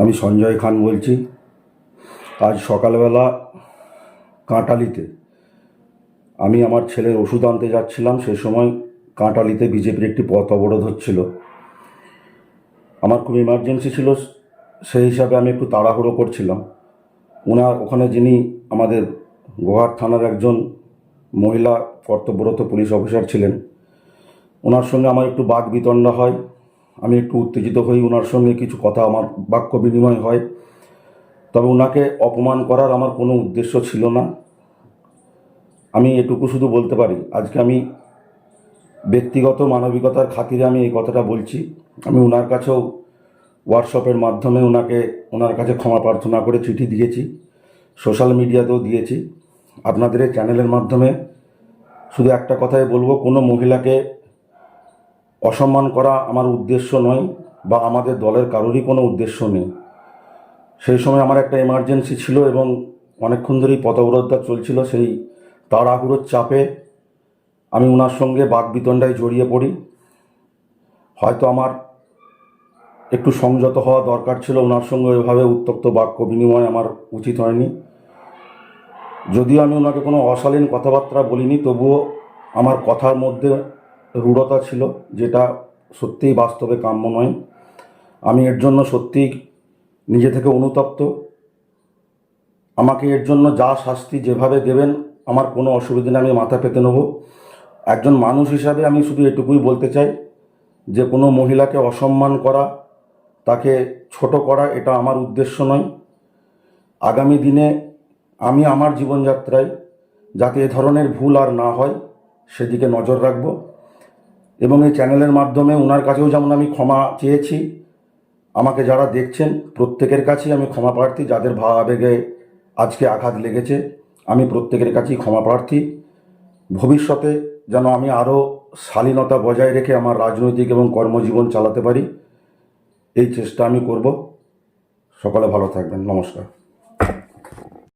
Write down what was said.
আমি সঞ্জয় খান বলছি। আজ সকালবেলা কাঁটালিতে আমি আমার ছেলের ওষুধ আনতে যাচ্ছিলাম। সে সময় কাঁটালিতে বিজেপির একটি পথ অবরোধ হচ্ছিল। আমার খুব ইমার্জেন্সি ছিল সেই হিসাবে আমি একটু তাড়াহুড়ো করছিলাম। ওনার ওখানে যিনি আমাদের গোহাট থানার একজন মহিলা কর্তব্যরত পুলিশ অফিসার ছিলেন ওনার সঙ্গে আমার একটু বাক বিতণ্ডা হয়। আমি একটু উত্তেজিত হই ওনার সঙ্গে কিছু কথা আমার বাক্য বিনিময় হয়। তবে ওনাকে অপমান করার আমার কোনো উদ্দেশ্য ছিল না। আমি এটুকু শুধু বলতে পারি, আজকে আমি ব্যক্তিগত মানবিকতার খাতিরে আমি এই কথাটা বলছি। আমি ওনার কাছেও হোয়াটসঅ্যাপের মাধ্যমে ওনাকে ওনার কাছে ক্ষমা প্রার্থনা করে চিঠি দিয়েছি, সোশ্যাল মিডিয়াতেও দিয়েছি। আপনাদের এই চ্যানেলের মাধ্যমে শুধু একটা কথাই বলব, কোনো মহিলাকে অসম্মান করা আমার উদ্দেশ্য নয় বা আমাদের দলের কারোরই কোনো উদ্দেশ্য নেই। সেই সময় আমার একটা এমার্জেন্সি ছিল এবং অনেকক্ষণ ধরেই পথ অবরোধটা চলছিল, সেই তাড়াহুড়োর চাপে আমি ওনার সঙ্গে বাগবিতণ্ডায় জড়িয়ে পড়ি। হয়তো আমার একটু সংযত হওয়া দরকার ছিল ওনার সঙ্গে ওইভাবে উত্তপ্ত বাক্য বিনিময় আমার উচিত হয়নি। যদিও আমি ওনাকে কোনো অশালীন কথাবার্তা বলিনি, তবুও আমার কথার মধ্যে রূঢ়তা ছিল, যেটা সত্যিই বাস্তবে কাম্য নয় আমি এর জন্য সত্যিই নিজে থেকে অনুতপ্ত। আমাকে এর জন্য যা শাস্তি যেভাবে দেবেন, আমার কোনো অসুবিধা নেই, আমি মাথা পেতে নেব। একজন মানুষ হিসাবে আমি শুধু এটুকুই বলতে চাই, যে কোনো মহিলাকে অসম্মান করা, তাকে ছোট করা, এটা আমার উদ্দেশ্য নয়। আগামী দিনে আমি আমার জীবনযাত্রায় যাতে এ ধরনের ভুল আর না হয়, সেদিকে নজর রাখব। এবং এই চ্যানেলের মাধ্যমে ওনার কাছেও যেমন আমি ক্ষমা চেয়েছি, আমাকে যারা দেখছেন, প্রত্যেকের কাছেই আমি ক্ষমা প্রার্থী, যাদের ভাব আবেগে আজকে আঘাত লেগেছে, আমি প্রত্যেকের কাছেই ক্ষমা প্রার্থী। ভবিষ্যতে যেন আমি আরও শালীনতা বজায় রেখে আমার রাজনৈতিক এবং কর্মজীবন চালাতে পারি, এই চেষ্টা আমি করব। সকলে ভালো থাকবেন। নমস্কার।